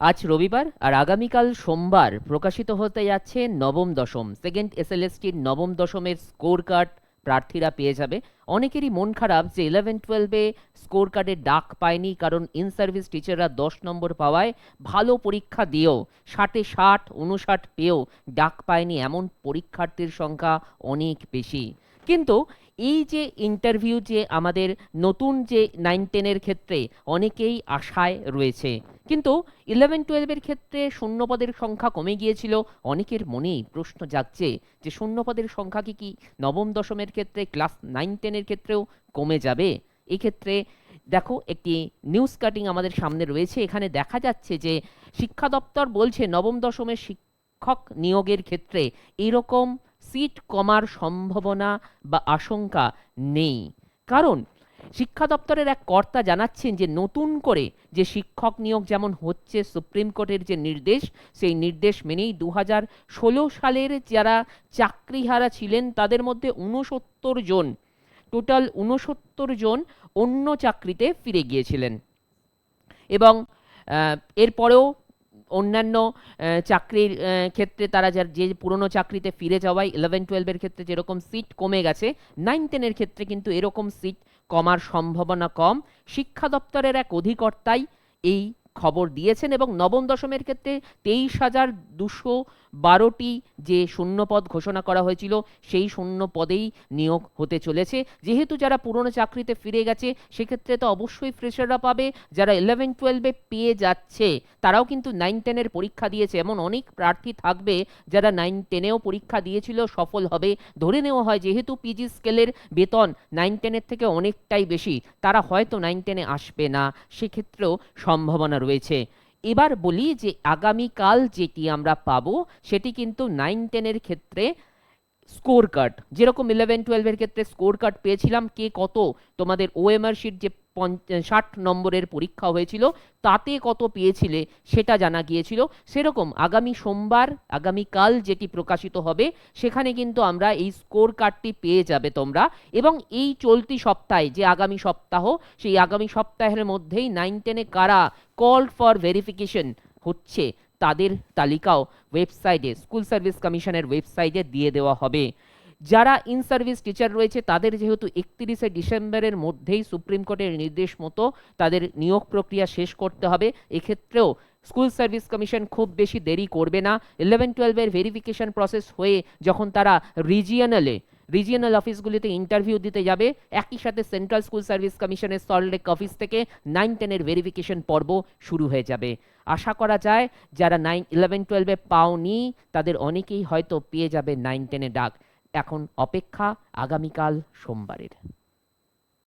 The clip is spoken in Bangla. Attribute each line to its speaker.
Speaker 1: আজ রবিবার আর আগামীকাল সোমবার প্রকাশিত হতে যাচ্ছে নবম দশম। সেকেন্ড এসএলএসটির নবম দশমের স্কোর কার্ড প্রার্থীরা পেয়ে যাবে। অনেকেরই মন খারাপ যে ইলেভেন টুয়েলভে স্কোর কার্ডে ডাক পায়নি কারণ ইন সার্ভিস টিচাররা দশ নম্বর পাওয়ায় ভালো পরীক্ষা দিয়েও ষাটে ষাট উনষাট পেয়েও ডাক পায়নি এমন পরীক্ষার্থীর সংখ্যা অনেক বেশি। কিন্তু এই যে ইন্টারভিউ যে আমাদের নতুন যে নাইন টেনের ক্ষেত্রে অনেকেই আশায় রয়েছে। কিন্তু ইলেভেন টুয়েলভের ক্ষেত্রে শূন্যপদের সংখ্যা কমে গিয়েছিল। অনেকের মনেই প্রশ্ন জাগছে যে শূন্যপদের সংখ্যা কি কি? নবম, দশমের ক্ষেত্রে ক্লাস নাইন টেনের ক্ষেত্রেও কমে যাবে। এক্ষেত্রে দেখো, একটি নিউজ কাটিং আমাদের সামনে রয়েছে। এখানে দেখা যাচ্ছে যে শিক্ষা দপ্তর বলছে নবম, দশমের শিক্ষক নিয়োগের ক্ষেত্রে এরকম সিট কমার সম্ভাবনা বা আশঙ্কা নেই। কারণ শিক্ষা দপ্তরের এক কর্তা জানাচ্ছেন যে নতুন করে যে শিক্ষক নিয়োগ যেমন হচ্ছে, সুপ্রিম কোর্টের যে নির্দেশ, সেই নির্দেশ মেনেই দু হাজার ষোলো সালের যারা চাকরিহারা ছিলেন, তাদের মধ্যে ঊনসত্তর জন, টোটাল ঊনসত্তর জন অন্য চাকরিতে ফিরে গিয়েছিলেন। এবং এরপরেও অন্যান্য চাকরির ক্ষেত্রে তারা যার, যে পুরনো চাকরিতে ফিরে যাওয়ায় ইলেভেন টুয়েলভের ক্ষেত্রে যেরকম সিট কমে গেছে নাইন টেনের ক্ষেত্রে কিন্তু এরকম সিট কমার সম্ভাবনা কম। শিক্ষা দপ্তরের এক অধিকর্তাই এই খবর দিয়েছেন এবং নবম দশমের ক্ষেত্রে তেইশ হাজার দুশো বারোটি যে শূন্যপদ ঘোষণা করা হয়েছিল, সেই শূন্য পদেই নিয়োগ হতে চলেছে। যেহেতু যারা পুরনো চাকরিতে ফিরে গেছে, সেক্ষেত্রে তো অবশ্যই ফ্রেশাররা পাবে। যারা ইলেভেন টুয়েলভে পেয়ে যাচ্ছে, তারাও কিন্তু নাইন টেনের পরীক্ষা দিয়েছে। এমন অনেক প্রার্থী থাকবে যারা নাইন টেনেও পরীক্ষা দিয়েছিল, সফল হবে। ধরে নেওয়া হয়, যেহেতু পিজি স্কেলের বেতন নাইন টেনের থেকে অনেকটাই বেশি, তারা হয়তো নাইন টেনে আসবে না। সেক্ষেত্রেও সম্ভাবনা রয়েছে। এবার বলি যে আগামীকাল যেটি আমরা পাবো সেটি কিন্তু নাইন টেনের ক্ষেত্রে স্কোর কার্ড যেরকম ইলেভেন টুয়েলভের ক্ষেত্রে স্কোর কার্ড পেয়েছিলাম কে কত, তোমাদের ওএমআর শিট যে ষাট নম্বরের পরীক্ষা হয়েছিল, তাতে কত পেয়েছিলে সেটা জানা গিয়েছিল। সেরকম আগামী সোমবার আগামীকাল যেটি প্রকাশিত হবে, সেখানে কিন্তু আমরা এই স্কোর কার্ডটি পেয়ে যাবে তোমরা। এবং এই চলতি সপ্তাহে যে আগামী সপ্তাহ, সেই আগামী সপ্তাহের মধ্যেই নাইন টেনে কারা কল ফর ভেরিফিকেশন হচ্ছে তাদের তালিকাও ওয়েবসাইটে, স্কুল সার্ভিস কমিশনের ওয়েবসাইটে দিয়ে দেওয়া হবে। যারা ইন সার্ভিস টিচার রয়েছে, তাদের যেহেতু একত্রিশে ডিসেম্বরের মধ্যেই সুপ্রিম কোর্টের নির্দেশ মতো তাদের নিয়োগ প্রক্রিয়া শেষ করতে হবে। এক্ষেত্রেও স্কুল সার্ভিস কমিশন খুব বেশি দেরি করবে না। ইলেভেন, টুয়েলভের ভেরিফিকেশন প্রসেস হয়ে যখন তারা রিজিয়নালে রিজিয়নাল অফিসগুলিতে ইন্টারভিউ দিতে যাবে। একই সাথে সেন্ট্রাল স্কুল সার্ভিস কমিশনের সল্টলেক অফিস থেকে নাইন টেনের ভেরিফিকেশন পর্ব শুরু হয়ে যাবে। আশা করা যায়, যারা নাইন ইলেভেন টুয়েলভে পাওনি, তাদের অনেকেই হয়তো পেয়ে যাবে নাইন টেনে ডাক। এখন অপেক্ষা আগামীকাল সোমবারের।